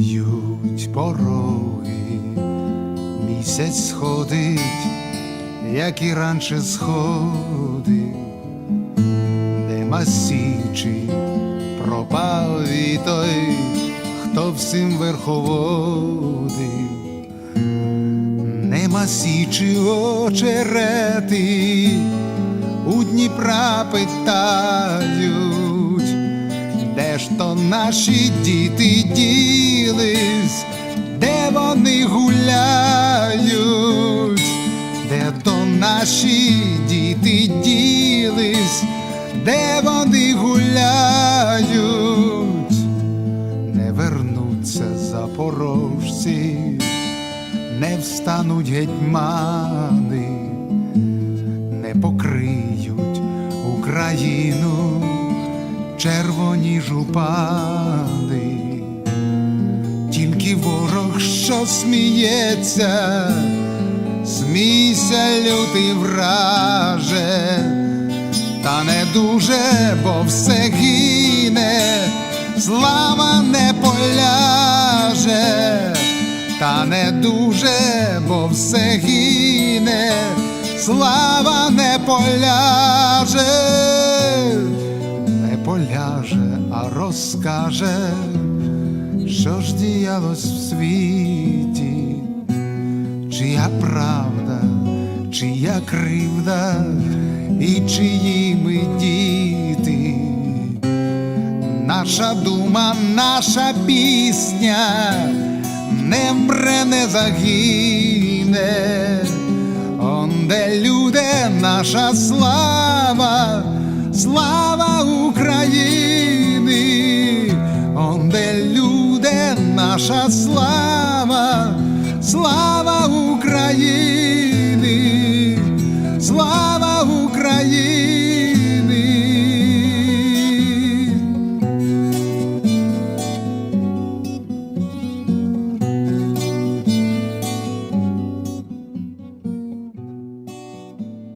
б'ють пороги, місяць сходить, як і раніше сходи, нема січі пропав і той, хто всім верховодив, нема січі очерети, у Дніпра питають наші діти ділись, де вони гуляють, де то наші діти ділись, де вони гуляють, не вернуться запорожці, не встануть гетьмани, не покриють Україну червоні жупани, тільки ворог, що сміється, смійся, лютий враже, та не дуже, бо все гине, слава не поляже, та не дуже, бо все гине, слава не поляже поляже, а розкаже, що ж діялось в світі, чия правда, чия кривда і чиї ми діти. Наша дума, наша пісня не вмре, не загине. Он де люди, наша слава, слава України, он де люди, наша слава, слава.